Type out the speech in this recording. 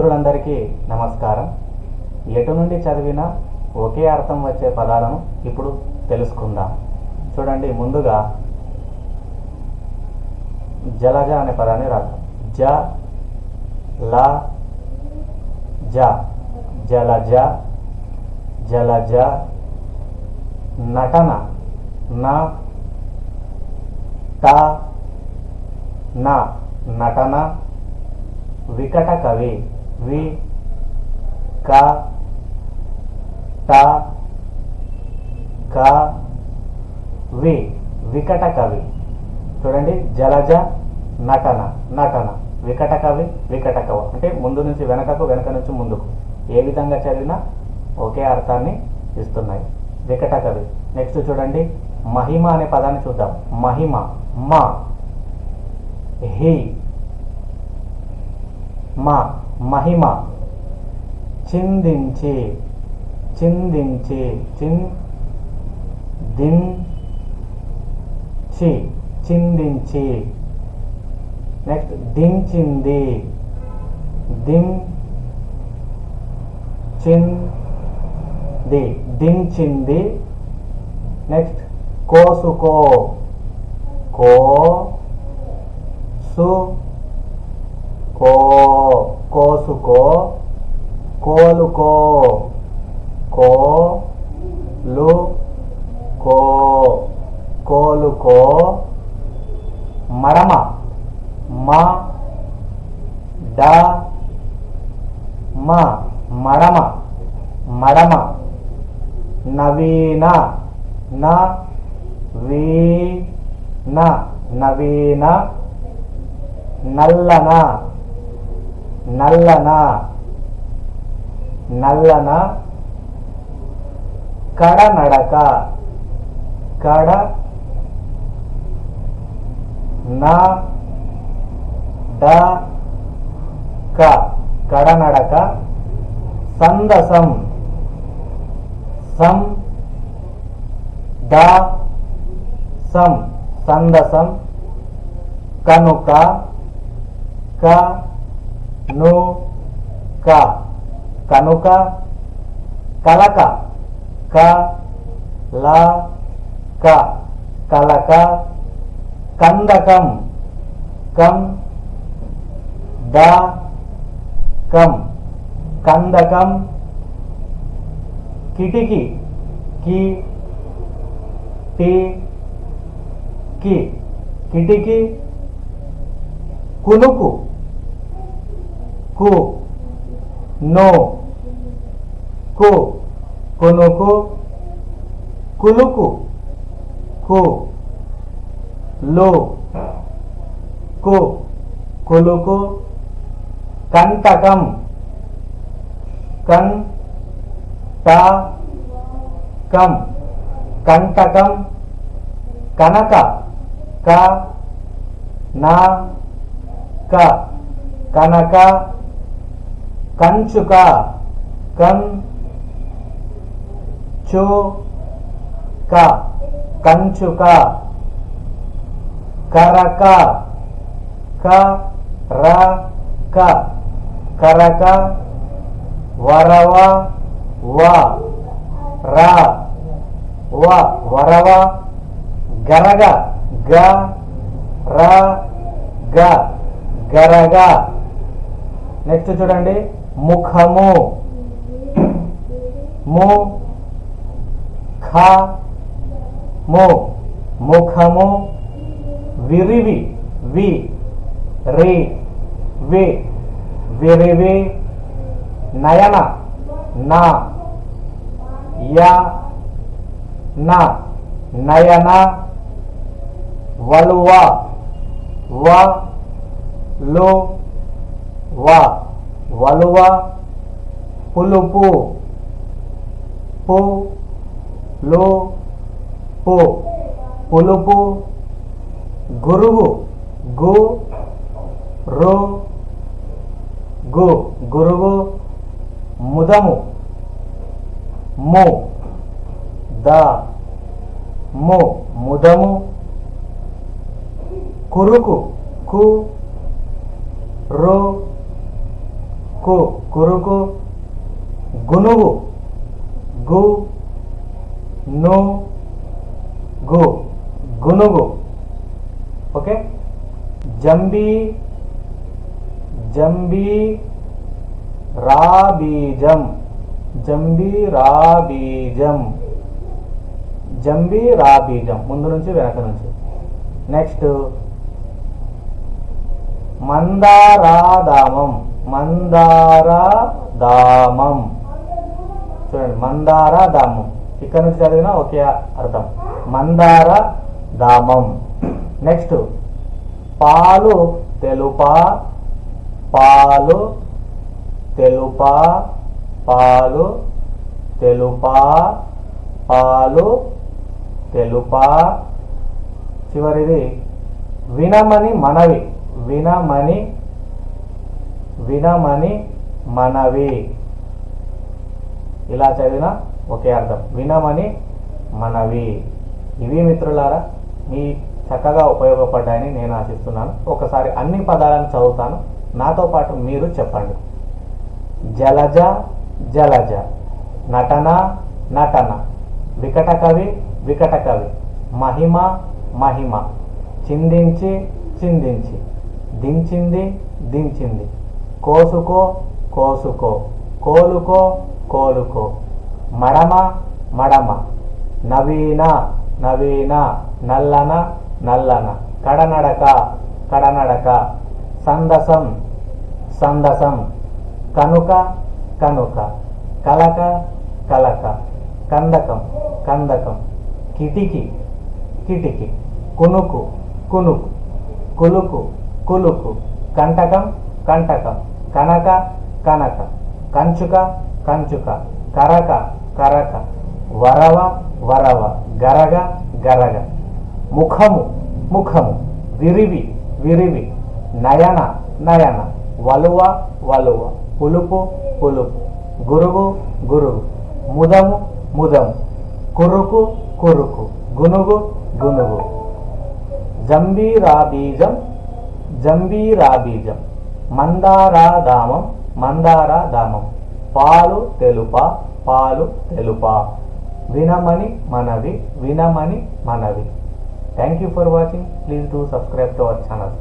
మిత్రులందరికీ నమస్కారం. ఎటు నుండి చదివినా ఒకే అర్థం వచ్చే పదాలను ఇప్పుడు తెలుసుకుందాం. చూడండి ముందుగా జలజ అనే పదాన్ని రాద్దాం. జ ల జ. జలజ జలజ నటన న ట నా నటన వికట కవి. వి క ట క వి. వికట కవి. చూడండి జలజ నటన నటన. వికట కవి వికట కవ. అంటే ముందు నుంచి వెనకకు వెనక నుంచి ముందుకు. ఏ విధంగా చదివినా ఒకే అర్థాన్ని ఇస్తున్నాయి. వికట కవి. నెక్స్ట్ చూడండి మహిమ అనే పదాన్ని చూద్దాం. మహిమ మా హి మా. మహిమ. చిందించి చిందించి చిన్ దిన్ చి చిందించి. నెక్స్ట్ దించింది దిన్ చిన్ ది దించింది. నెక్స్ట్ కోసుకో కో సు కో కోసుకో కోలుకో కో లు కో కోలుకో మరమ మ డ మ మడమ మడమ నవీన న వీ న నవీన నల్లన నల్లన నల్లన కడనడక కడ న డ క కడనడక సందసం సం ద సం సందసం కనుక క ను క కనుక కలక క ల క కలక కందకం కం ద కం కందకం కిటికి కి టి కి కిటికి కునుకు కు నో కు కొనుకు కులుకు కు లో కు కులుకు కంటకం కన్ ట కం కంటకం కనక క నా క కనక కంచుక కం చు క కంచుక కరక క ర క కరక వరవ వ ర వ వరవ గరగ గ ర గ గరగ. నెక్స్ట్ చూడండి. ముఖము ము ఖ ము ముఖము విరివి వి రి వి విరివి నయన నా య న నయన వలువ వ లు వ వలువ పులుపు పు లు పు. పులుపు గురువు గు రు గు. గురువు ముదము ము. ద ము. ముదము కురుకు కు రు కు కురుకు గునుగు గు ను గు గునుగు. ఓకే? జంబీ జంబీ రాబీజం. జంబీ రాబీజం. జంబీ రాబీజం. ముందు నుంచి వెనక నుంచి. నెక్స్ట్. మందారాధామం. మందార దామం. చూడండి మందార దామం. ఇక్కడ నుంచి చదివినా ఒకే అర్థం. మందార దామం. నెక్స్ట్ పాలు తెలుపా పాలు తెలుపా పాలు తెలుపా పాలు తెలుపా. చివరిది వినమని మనవి. వినమని వినమని మనవి. ఇలా చదివిన ఒకే అర్థం. వినమని మనవి. ఇవి మిత్రులారా మీ చక్కగా ఉపయోగపడ్డాయని నేను ఆశిస్తున్నాను. ఒకసారి అన్ని పదాలను చదువుతాను. నాతో పాటు మీరు చెప్పండి. జలజ జలజ. నటన నటన. వికట కవి వికట కవి. మహిమ మహిమ. చిందించి చిందించి. దించింది దించింది. కోసుకో కోసుకో. కోలుకో కోలుకో. మడమ మడమ. నవీన నవీన. నల్లన నల్లన. కడనడక కడనడక. సందసం సందసం. కనుక కనుక. కలక కలక. కందకం కందకం. కిటికి కిటికి. కునుకు కునుకు. కులుకు కులుకు. కంటకం కంటకం కనక కనక కంచుక కంచుక కరక కరక వరవ వరవ గరగ గరగ. ముఖము ముఖము విరివి విరివి. నయన నయన వలువ వలువ. పులుపు పులుపు. గురువు గురువు ముదము ముదము. కురుకు కురుకు. గునుగు గునుగు. జంబీరాబీజం జంబీరాబీజం. మందారాధామం మందారాధామం. పాలు తెలుప పాలు తెలుప. వినమని మనవి వినమని మనవి. Thank you for watching please do subscribe to our channel